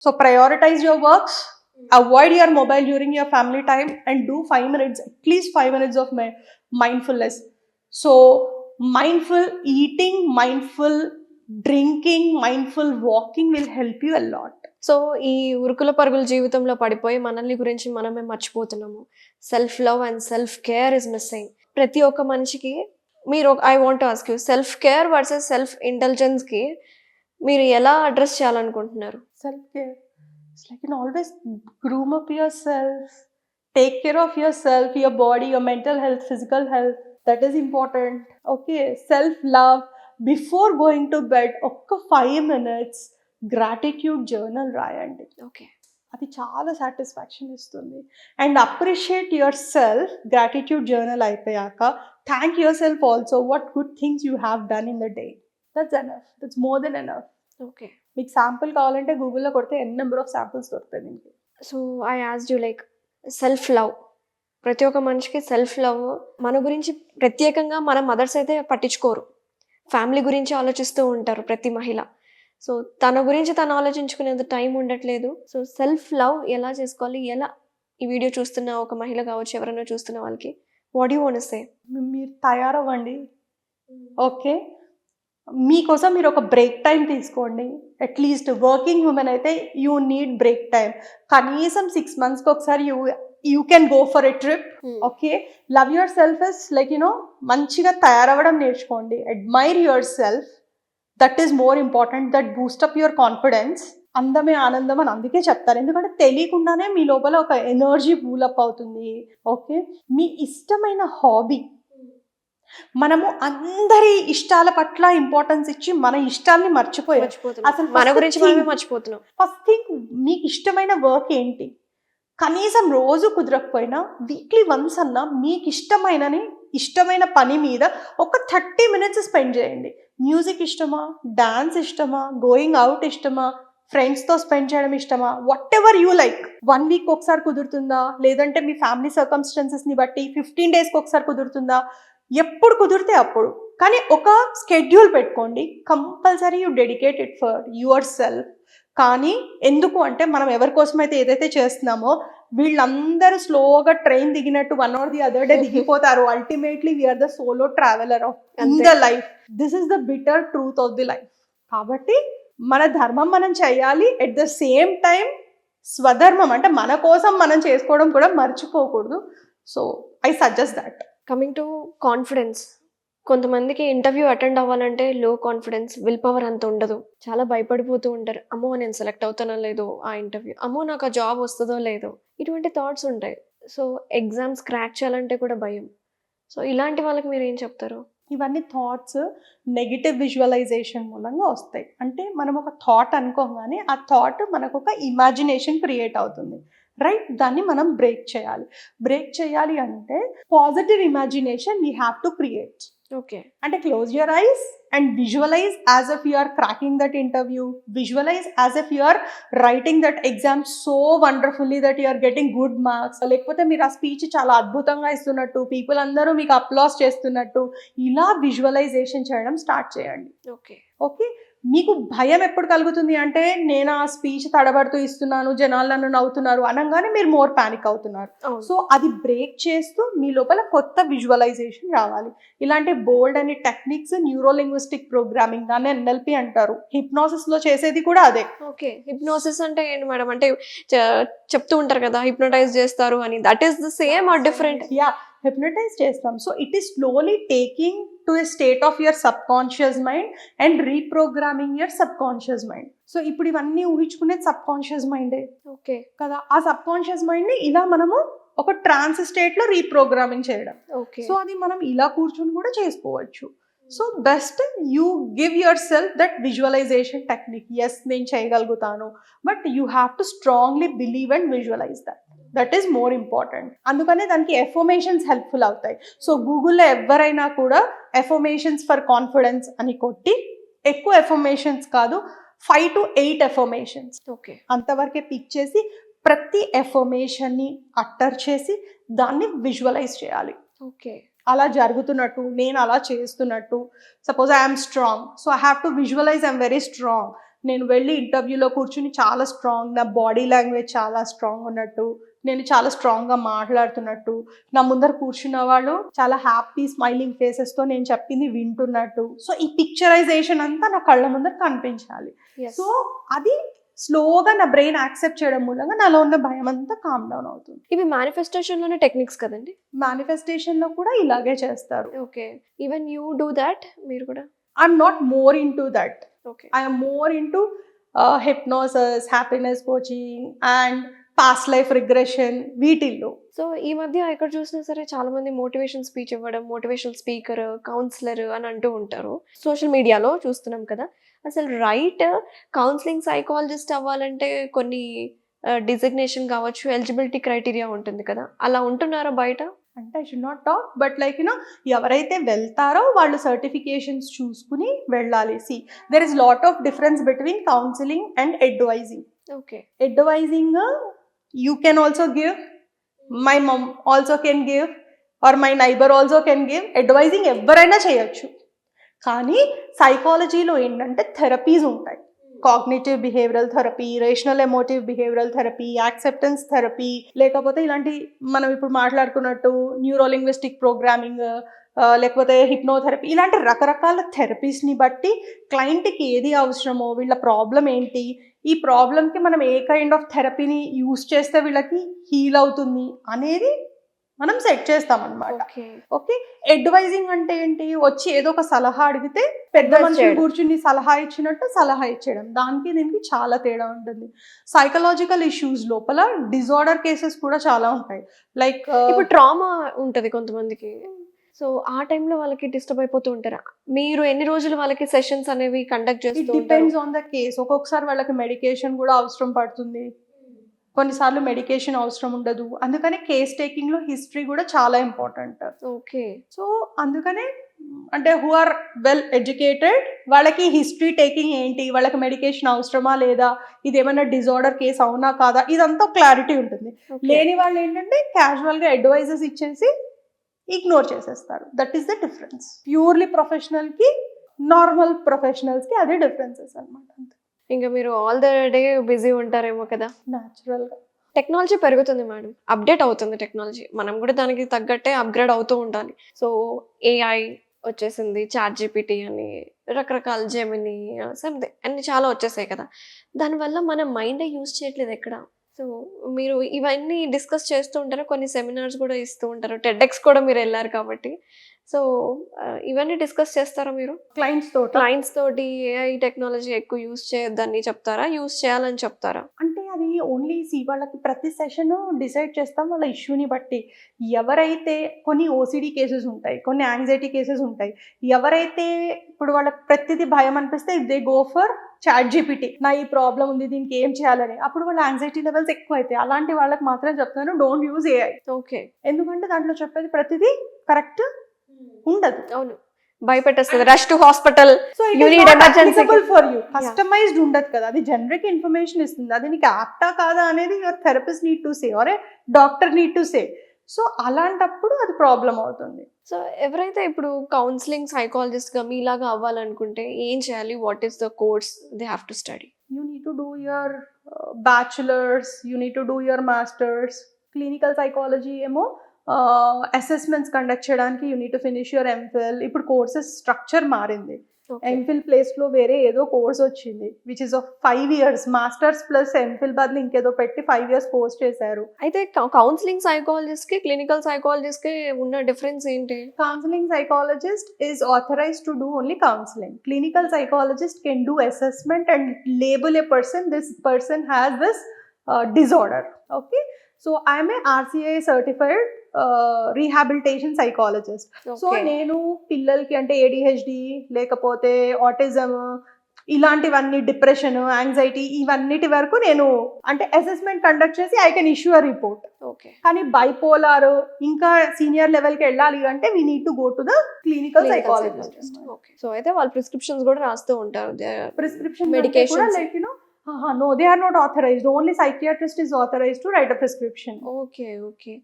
So prioritize your works avoid your mobile during your family time and do five minutes at least five minutes of my mindfulness so mindful eating mindful drinking mindful walking will help you a lot so ఈ ఉరుకుల పరుగుల జీవితంలో పడిపోయి మనల్ని గురించి మనమే మర్చిపోతున్నాము. Self love and self care is missing ప్రతి ఒక్క మనిషికి మీరు I want ask you self care versus self ఇంటెలిజెన్స్కి మీరు ఎలా అడ్రస్ చేయాలనుకుంటున్నారు? self care. It's like you know, always groom up yourself, take care of yourself, your body, your mental health, physical health. That is important. Okay, self love before going to bed. ఒక్క five minutes gratitude journal రాయండి okay అది చాలా satisfaction ఇస్తుంది and appreciate yourself gratitude journal అయిపోయాక thank yourself also what good things you have done in the day that's enough that's more than enough okay మీకు sample కావాలంటే గూగుల్లో కొడితే ఎన్ number of samples దొరుకుతాయి దీనికి. So I as you like self love. ప్రతి ఒక్క మనిషికి సెల్ఫ్ లవ్ మన గురించి ప్రత్యేకంగా మన మదర్స్ అయితే పట్టించుకోరు. ఫ్యామిలీ గురించి ఆలోచిస్తూ ఉంటారు ప్రతి మహిళ. సో తన గురించి తను ఆలోచించుకునేంత టైం ఉండట్లేదు. సో సెల్ఫ్ లవ్ ఎలా చేసుకోవాలి? ఎలా ఈ వీడియో చూస్తున్న ఒక మహిళ కావచ్చు ఎవరైనా చూస్తున్న వాళ్ళకి వాట్ యూ వాంట్ సే? మీరు తయారవ్వండి. ఓకే? మీకోసం మీరు ఒక బ్రేక్ టైం తీసుకోండి. అట్లీస్ట్ వర్కింగ్ ఉమెన్ అయితే యూ నీడ్ బ్రేక్ టైం కనీసం సిక్స్ మంత్స్కి ఒకసారి you you can go for a trip okay love yourself is like you know మంచిగా తయారవ్వడం నేర్చుకోండి. Admire yourself that is more important that boost up your confidence అందమే ఆనందం అని అందుకే చెప్తారు. ఎందుకంటే తెలియకుండానే మీ లోపల ఒక ఎనర్జీ బూలప్ అవుతుంది. ఓకే మీ ఇష్టమైన హాబీ మనము అందరి ఇష్టాల పట్ల ఇంపార్టెన్స్ ఇచ్చి మన ఇష్టాల్ని మర్చిపోయాం. అసలు మన గురించి మనమే మర్చిపోతున్నాం. ఫస్ట్ థింగ్ మీకు ఇష్టమైన వర్క్ ఏంటి? కనీసం రోజు కుదరకపోయినా వీక్లీ వన్స్ అన్నా మీకు ఇష్టమైనని ఇష్టమైన పని మీద ఒక థర్టీ మినిట్స్ స్పెండ్ చేయండి. మ్యూజిక్ ఇష్టమా? డాన్స్ ఇష్టమా? గోయింగ్ అవుట్ ఇష్టమా? ఫ్రెండ్స్తో స్పెండ్ చేయడం ఇష్టమా? Whatever you like one week ఒకసారి కుదురుతుందా? లేదంటే మీ ఫ్యామిలీ సర్కమ్స్టాన్సెస్ని బట్టి ఫిఫ్టీన్ డేస్కి ఒకసారి కుదురుతుందా? ఎప్పుడు కుదిరితే అప్పుడు. కానీ ఒక స్కెడ్యూల్ పెట్టుకోండి. Compulsory you dedicate it for yourself కానీ ఎందుకు అంటే మనం ఎవరి కోసం అయితే ఏదైతే చేస్తున్నామో వీళ్ళందరూ స్లోగా train దిగినట్టు one or the other day దిగిపోతారు. Ultimately we are the solo traveller of. The life this is the bitter truth of the life కాబట్టి మన ధర్మం మనం చేయాలి. ఎట్ ద సేమ్ టైం స్వధర్మం అంటే మన కోసం మనం చేసుకోవడం కూడా మర్చిపోకూడదు. So I suggest that coming to confidence కొంతమందికి ఇంటర్వ్యూ అటెండ్ అవ్వాలంటే లో కాన్ఫిడెన్స్ విల్ పవర్ అంత ఉండదు. చాలా భయపడిపోతూ ఉంటారు. అమ్మో నేను సెలెక్ట్ అవుతానో లేదో ఆ ఇంటర్వ్యూ అమ్మో నాకు ఆ జాబ్ వస్తుందో లేదో. ఇటువంటి థాట్స్ ఉంటాయి. సో ఎగ్జామ్స్ క్రాక్ చేయాలంటే కూడా భయం. సో ఇలాంటి వాళ్ళకి మీరు ఏం చెప్తారు? ఇవన్నీ థాట్స్ నెగిటివ్ విజువలైజేషన్ మూలంగా వస్తాయి. అంటే మనం ఒక థాట్ అనుకోగానే ఆ థాట్ మనకు ఒక ఇమాజినేషన్ క్రియేట్ అవుతుంది. రైట్ దాన్ని మనం బ్రేక్ చేయాలి. బ్రేక్ చేయాలి అంటే positive imagination we have to create okay. అంటే close your eyes and visualise as if you are cracking that interview visualise as if you are writing that exam so wonderfully that you are getting good marks లేకపోతే మీరు ఆ speech చాలా అద్భుతంగా ఇస్తున్నట్టు people అందరూ మీకు applause చేస్తున్నట్టు ఇలా విజువలైజేషన్ చేయడం స్టార్ట్ చేయండి. ఓకే. ఓకే? మీకు భయం ఎప్పుడు కలుగుతుంది అంటే నేను ఆ స్పీచ్ తడబడుతూ ఇస్తున్నాను జనాలు నన్ను నవ్వుతున్నారు అనగానే మీరు మోర్ పానిక్ అవుతున్నారు. సో అది బ్రేక్ చేస్తూ మీ లోపల కొత్త విజువలైజేషన్ రావాలి. ఇలాంటి బోల్డ్ అనే టెక్నిక్స్ న్యూరో లింగ్విస్టిక్ ప్రోగ్రామింగ్ దాన్ని ఎన్ఎల్పి అంటారు. హిప్నాసిస్లో చేసేది కూడా అదే. ఓకే. హిప్నోసిస్ అంటే ఏంటి మేడం? అంటే చెప్తూ ఉంటారు కదా హిప్నోటైజ్ చేస్తారు అని. That is the same or different yeah hypnotise చేస్తాం. So it is slowly taking to a state of your subconscious mind and reprogramming your subconscious mind so ఇప్పుడు ఇవన్నీ ఊహించుకునేది సబ్ కాన్షియస్ మైండే ఓకే. కదా ఆ సబ్ కాన్షియస్ మైండ్ని ఇలా మనము ఒక ట్రాన్స్ స్టేట్లో రీప్రోగ్రామింగ్ చేయడం. ఓకే సో అది మనం ఇలా కూర్చొని కూడా చేసుకోవచ్చు. So best you give yourself that visualisation technique yes నేను చేయగలుగుతాను. But you have to strongly believe and visualise that that is more important అందుకనే దానికి ఎఫర్మేషన్స్ హెల్ప్ఫుల్ అవుతాయి. సో గూగుల్లో ఎవరైనా కూడా ఎఫర్మేషన్స్ ఫర్ కాన్ఫిడెన్స్ అని కొట్టి ఎక్కువ ఎఫర్మేషన్స్ కాదు five to eight affirmations okay అంతవరకే పిక్ చేసి ప్రతి ఎఫర్మేషన్ని అట్టర్ చేసి దాన్ని విజువలైజ్ చేయాలి. ఓకే అలా జరుగుతున్నట్టు నేను అలా చేస్తున్నట్టు suppose I'm strong so I have to visualise I'm very strong నేను వెళ్ళి ఇంటర్వ్యూలో కూర్చుని చాలా స్ట్రాంగ్ నా బాడీ లాంగ్వేజ్ చాలా స్ట్రాంగ్ ఉన్నట్టు నేను చాలా స్ట్రాంగ్గా మాట్లాడుతున్నట్టు నా ముందర కూర్చున్న వాళ్ళు చాలా హ్యాపీ స్మైలింగ్ ఫేసెస్తో నేను చెప్పింది వింటున్నట్టు. సో ఈ పిక్చరైజేషన్ అంతా నా కళ్ళ ముందర కనిపించాలి. సో అది స్లోగా నా బ్రెయిన్ యాక్సెప్ట్ చేయడం మూలంగా నాలో ఉన్న భయం అంతా కామ్ డౌన్ అవుతుంది. ఇవి మేనిఫెస్టేషన్లోనే టెక్నిక్స్ కదండి? మేనిఫెస్టేషన్లో కూడా ఇలాగే చేస్తారు. Okay even you do that మీరు కూడా? I'm not more into that okay I'm more into hypnosis happiness coaching and past life regression వీటిల్లో. సో ఈ మధ్య ఎక్కడ చూసినా సరే చాలా మంది మోటివేషన్ స్పీచ్ ఇవ్వడం మోటివేషనల్ స్పీకర్ కౌన్సిలర్ అని అంటూ ఉంటారు. సోషల్ మీడియాలో చూస్తున్నాం కదా. అసలు రైట్ కౌన్సిలింగ్ సైకాలజిస్ట్ అవ్వాలంటే కొన్ని డిజిగ్నేషన్ కావచ్చు ఎలిజిబిలిటీ క్రైటీరియా ఉంటుంది కదా. అలా ఉంటున్నారా బయట? అంటే I should not talk but like you know ఎవరైతే వెళ్తారో వాళ్ళు సర్టిఫికేషన్స్ చూసుకుని వెళ్ళాలి. See there is lot of difference between counselling and advising okay. Advising you can also give my mum also can give or my neighbour also can give advising ఎవరైనా చేయొచ్చు. కానీ సైకాలజీలో ఏంటంటే థెరపీస్ ఉంటాయి. Cognitive behavioural therapy rational emotive behavioural therapy acceptance therapy లేకపోతే ఇలాంటి మనం ఇప్పుడు మాట్లాడుకున్నట్టు న్యూరోలింగ్విస్టిక్ ప్రోగ్రామింగ్ లేకపోతే హిప్నోథెరపీ ఇలాంటి రకరకాల థెరపీస్ని బట్టి క్లయింట్కి ఏది అవసరమో వీళ్ళ ప్రాబ్లం ఏంటి ఈ ప్రాబ్లంకి మనం ఏ కైండ్ ఆఫ్ థెరపీని యూస్ చేస్తే వీళ్ళకి హీల్ అవుతుంది అనేది మనం సెట్ చేస్తాం అనమాట ఓకే? అడ్వైజింగ్ అంటే ఏంటి? వచ్చి ఏదో ఒక సలహా అడిగితే పెద్ద మనిషి. కూర్చుని సలహా ఇచ్చినట్టు సలహా ఇచ్చేయడం. దానికి దీనికి చాలా తేడా ఉంటుంది. సైకలాజికల్ ఇష్యూస్ లోపల డిజార్డర్ కేసెస్ కూడా చాలా ఉంటాయి. లైక్ ఇప్పుడు ట్రామా ఉంటది కొంతమందికి. సో ఆ టైంలో వాళ్ళకి డిస్టర్బ్ అయిపోతూ ఉంటారా? మీరు ఎన్ని రోజులు వాళ్ళకి సెషన్స్ అనేవి కండక్ట్ ఇట్ చేస్తూ ఉంటారు? డిపెండ్స్ ఆన్ ద కేస్ ఒక్కొక్కసారి వాళ్ళకి మెడికేషన్ కూడా అవసరం పడుతుంది. కొన్నిసార్లు మెడికేషన్ అవసరం ఉండదు. అందుకనే కేస్ టేకింగ్లో హిస్టరీ కూడా చాలా ఇంపార్టెంట్ ఓకే సో అందుకనే అంటే హూ ఆర్ వెల్ ఎడ్యుకేటెడ్ వాళ్ళకి హిస్టరీ టేకింగ్ ఏంటి? వాళ్ళకి మెడికేషన్ అవసరమా లేదా? ఇది ఏమైనా డిజార్డర్ కేసు అవునా కాదా? ఇదంతా క్లారిటీ ఉంటుంది. లేని వాళ్ళు ఏంటంటే క్యాజువల్గా అడ్వైజెస్ ఇచ్చేసి ఇగ్నోర్ చేసేస్తారు. That is the difference purely ప్రొఫెషనల్కి normal ప్రొఫెషనల్స్కి అదే డిఫరెన్సెస్ అనమాట అంతే. ఇంకా మీరు ఆల్ ద డే బిజీ ఉంటారేమో కదా. న్యాచురల్గా టెక్నాలజీ పెరుగుతుంది మేడం. అప్డేట్ అవుతుంది టెక్నాలజీ మనం కూడా దానికి తగ్గట్టే అప్గ్రేడ్ అవుతూ ఉండాలి. సో ఏఐ వచ్చేసింది చాట్ జీపీటీ అని రకరకాల జెమిని సంథింగ్ అన్ని చాలా వచ్చేసాయి కదా. దానివల్ల మన మైండే యూజ్ చేయట్లేదు ఎక్కడ. సో మీరు ఇవన్నీ డిస్కస్ చేస్తూ ఉంటారు. కొన్ని సెమినార్స్ కూడా ఇస్తూ ఉంటారు. టెడ్ఎక్స్ కూడా మీరు వెళ్ళారు కాబట్టి. సో ఇవన్నీ డిస్కస్ చేస్తారా మీరు? క్లయింట్స్ తోట? క్లయింట్స్ తోటి ఏఐ టెక్నాలజీ ఎక్కువ యూజ్ చేయొద్దని చెప్తారా? యూజ్ చేయాలని చెప్తారా? అంటే అది ఓన్లీ సి వాళ్ళకి ప్రతి సెషన్ డిసైడ్ చేస్తాం వాళ్ళ ఇష్యూని బట్టి. ఎవరైతే కొన్ని ఓసిడి కేసెస్ ఉంటాయి కొన్ని యాంగ్జైటీ కేసెస్ ఉంటాయి ఎవరైతే ఇప్పుడు వాళ్ళకి ప్రతిదీ భయం అనిపిస్తే they go for chat GPT నా ఈ ప్రాబ్లం ఉంది దీనికి ఏం చేయాలని? అప్పుడు వాళ్ళ యాంగ్జైటీ లెవెల్స్ ఎక్కువ అవుతాయి అలాంటి వాళ్ళకి మాత్రం చెప్తాను డోంట్ యూజ్ ఏఐ ఓకే ఎందుకంటే దాంట్లో చెప్పేది ప్రతిదీ కరెక్ట్ ఉండదు. అవును. భయపెట్టేస్తుంది. Rush to hospital for you customised ఉండదు కదా. అది జనరిక్ ఇన్ఫర్మేషన్ ఇస్తుంది. అది నీకు యాప్టా కాదా అనేది your therapist need to say or doctor need to say so అలాంటప్పుడు అది ప్రాబ్లం అవుతుంది. సో ఎవరైతే ఇప్పుడు కౌన్సిలింగ్ సైకాలజిస్ట్గా మీలాగా అవ్వాలనుకుంటే ఏం చేయాలి? What is the course they have to study you need to do your bachelors you need to do your masters clinical psychology ఏమో అసెస్మెంట్స్ కండక్ట్ చేయడానికి you need to finish your MPhil ఇప్పుడు courses structure మారింది. MPhil ప్లేస్లో వేరే ఏదో course వచ్చింది which is of five years masters plus MPhil బదులు ఇంకేదో పెట్టి ఫైవ్ ఇయర్స్ కోర్స్ చేశారు. అయితే కౌన్సిలింగ్ సైకాలజిస్ట్కి క్లినికల్ సైకాలజిస్ట్కి ఉన్న డిఫరెన్స్ ఏంటి? Counseling psychologist is authorized to do only counseling. Clinical psychologist can do assessment and label a person. This person has this uh, disorder. I'm a rca certified uh, rehabilitation psychologist. So. నేను పిల్లలకి అంటే ADHD లేకపోతే autism ఇలాంటివన్నీ depression anxiety ఇవన్నిటి వరకు నేను అంటే assessment conduct చేసి I can issue a report okay కానీ బైపోలార్ ఇంకా సీనియర్ లెవెల్కి వెళ్ళాలి అంటే we need to go to the clinical psychologist so అయితే వాళ్ళు ప్రిస్క్రిప్షన్స్ కూడా రాస్తూ ఉంటారు. ప్రిస్క్రిప్షన్. కూడా like Uh -huh, no, they are not authorized. Only psychiatrist is authorized to write a prescription. Okay, okay.